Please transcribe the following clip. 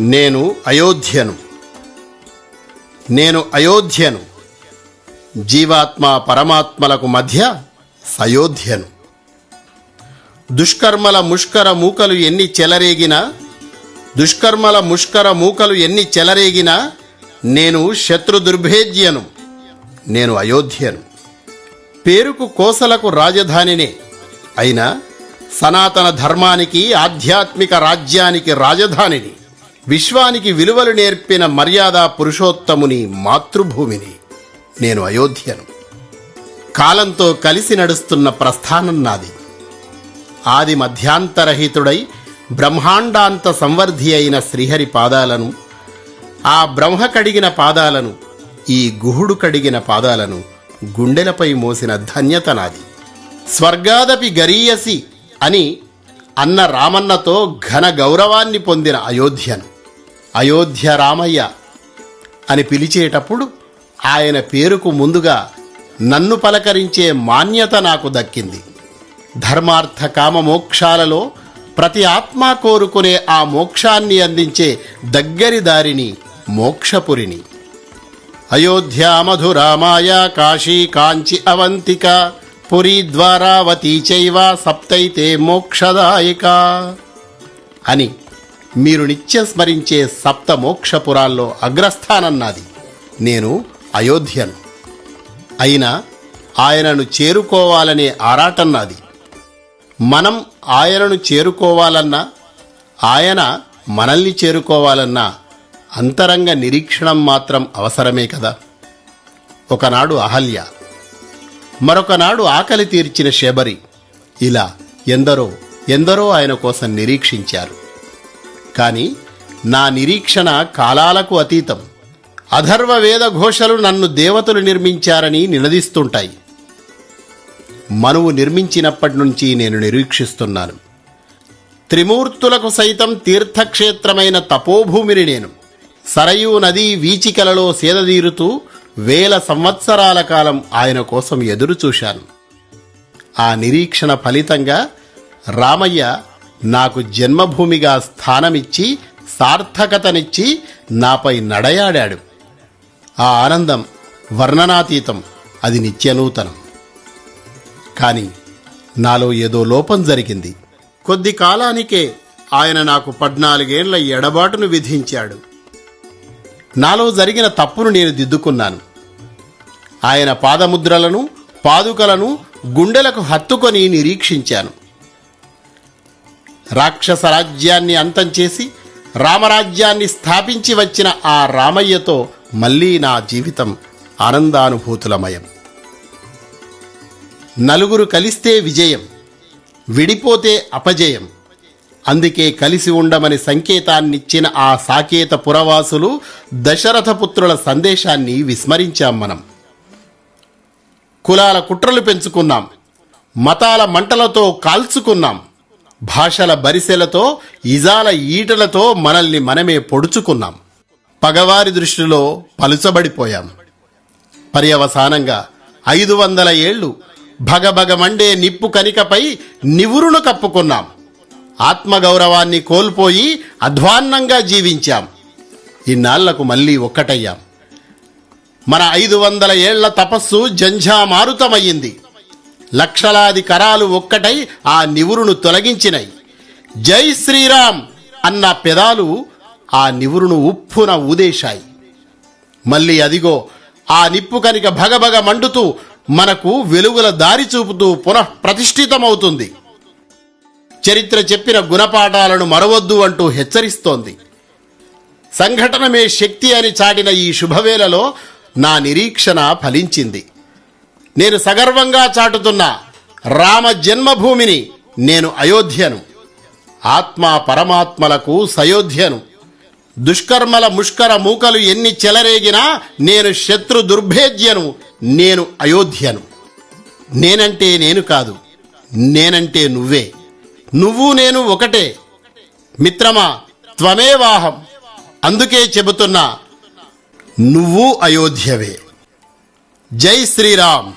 నేను అయోధ్యను. నేను అయోధ్యను. జీవాత్మ పరమాత్మలకు మధ్య సయోధ్యను దుష్కర్మల ముష్కర మూకలు ఎన్ని చెలరేగినా దుష్కర్మల ముష్కర మూకలు ఎన్ని చెలరేగినా నేను శత్రు దుర్భేద్యను నేను అయోధ్యను. పేరుకు కోసలకు రాజధానినే. అయినా సనాతన ధర్మానికి ఆధ్యాత్మిక రాజ్యానికి రాజధానిని. విశ్వానికి విలువలు నేర్పిన మర్యాద పురుషోత్తముని మాతృభూమిని. నేను అయోధ్యను. కాలంతో కలిసి నడుస్తున్న ప్రస్థానం నాది. ఆది మధ్యాంతరహితుడై బ్రహ్మాండాంత సంవర్ధి అయిన శ్రీహరి పాదాలను ఆ బ్రహ్మ కడిగిన పాదాలను ఈ గుహుడు కడిగిన పాదాలను గుండెలపై మోసిన ధన్యత నాది. స్వర్గాదపి గరీయసి అని అన్న రామన్నతో ఘన గౌరవాన్ని పొందిన అయోధ్యను. అయోధ్య రామయ్య అని పిలిచేటప్పుడు ఆయన పేరుకు ముందుగా నన్ను పలకరించే మాన్యత నాకు దక్కింది. ధర్మార్థ కామ మోక్షాలలో ప్రతి ఆత్మ కోరుకునే ఆ మోక్షాన్ని అందించే దగ్గరి దారిని మోక్షపురిని అయోధ్య మధురామాయ కాశీ కాంచి అవంతిక పురి ద్వారావతి చైవ సప్తైతే మోక్షదాయిక అని మీరు నిత్యం స్మరించే సప్త మోక్షపురాల్లో అగ్రస్థానం నాది నేను అయోధ్యను. అయినా ఆయనను చేరుకోవాలనే ఆరాటం నాది మనం ఆయనను చేరుకోవాలన్నా ఆయన మనల్ని చేరుకోవాలన్నా అంతరంగ నిరీక్షణం మాత్రం అవసరమే కదా. ఒకనాడు అహల్య మరొకనాడు ఆకలి తీర్చిన శబరి ఇలా ఎందరో ఎందరో ఆయన కోసం నిరీక్షించారు. కానీ నా నిరీక్షణ కాలాలకు అతీతం. అధర్వ వేద ఘోషలు నన్ను దేవతలు నిర్మించారని నినదిస్తుంటాయి మనువు నిర్మించినప్పటి నుంచి నేను నిరీక్షిస్తున్నాను. త్రిమూర్తులకు సైతం తీర్థక్షేత్రమైన తపోభూమిని నేను సరయూ నదీ వీచికలలో సేదదీరుతూ వేల సంవత్సరాల కాలం ఆయన కోసం ఎదురుచూశాను. ఆ నిరీక్షణ ఫలితంగా రామయ్య నాకు జన్మభూమిగా స్థానమిచ్చి సార్థకతనిచ్చి నాపై నడయాడాడు. ఆ ఆనందం వర్ణనాతీతం. అది నిత్యనూతనం. కానీ నాలో ఏదో లోపం జరిగింది. కొద్ది కాలానికే ఆయన నాకు పద్నాలుగేళ్ళ ఎడబాటును విధించాడు. నాలో జరిగిన తప్పును నేను దిద్దుకున్నాను. ఆయన పాదముద్రలను పాదుకలను గుండెలకు హత్తుకొని నిరీక్షించాను. రాక్షస రాజ్యాన్ని అంతం చేసి రామరాజ్యాన్ని స్థాపించి వచ్చిన ఆ రామయ్యతో మళ్ళీ నా జీవితం ఆనందానుభూతులమయం. నలుగురు కలిస్తే విజయం విడిపోతే అపజయం. అందుకే కలిసి ఉండమని సంకేతాన్నిచ్చిన ఆ సాకేత పురవాసులు దశరథపుత్రుల సందేశాన్ని విస్మరించాం మనం. కులాల కుట్రలు పెంచుకున్నాం మతాల మంటలతో కాల్చుకున్నాం. భాషల బరిసెలతో ఇజాల ఈటలతో మనల్ని మనమే పొడుచుకున్నాం. పగవారి దృష్టిలో పలుచబడిపోయాం. పర్యవసానంగా ఐదు వందల ఏళ్ళు భగభగమండే నిప్పు కనికపై నివురును కప్పుకున్నాం. ఆత్మగౌరవాన్ని కోల్పోయి అధ్వాన్నంగా జీవించాం. ఇన్నాళ్ళకు మళ్ళీ ఒక్కటయ్యాం. మన ఐదు వందల ఏళ్ళ తపస్సు జంఝామారుతమయ్యింది. లక్షలాది కరాలు ఒక్కటై ఆ నివురును తొలగించినాయి జై శ్రీరామ్ అన్న పెదాలు ఆ నివురును ఉప్పున ఊదేశాయి. మళ్ళీ అదిగో ఆ నిప్పు కనుక భగభగ మండుతూ మనకు వెలుగుల దారి చూపుతూ పునః ప్రతిష్ఠితమవుతుంది. చరిత్ర చెప్పిన గుణపాఠాలను మరవద్దు అంటూ హెచ్చరిస్తోంది. సంఘటనమే శక్తి అని చాటిన ఈ శుభవేళలో నా నిరీక్షణ ఫలించింది. నేను సగర్వంగా చాటుతున్న రామ జన్మభూమిని నేను అయోధ్యను. ఆత్మ పరమాత్మలకు సయోధ్యను. దుష్కర్మల ముష్కర మూకలు ఎన్ని చెలరేగినా నేను శత్రు దుర్భేద్యను నేను అయోధ్యను. నేనంటే నేను కాదు నేనంటే నువ్వే. నువ్వు నేను ఒకటే. మిత్రమా త్వమేవాహం. అందుకే చెబుతున్నా నువ్వు అయోధ్యవే. జై శ్రీరామ్.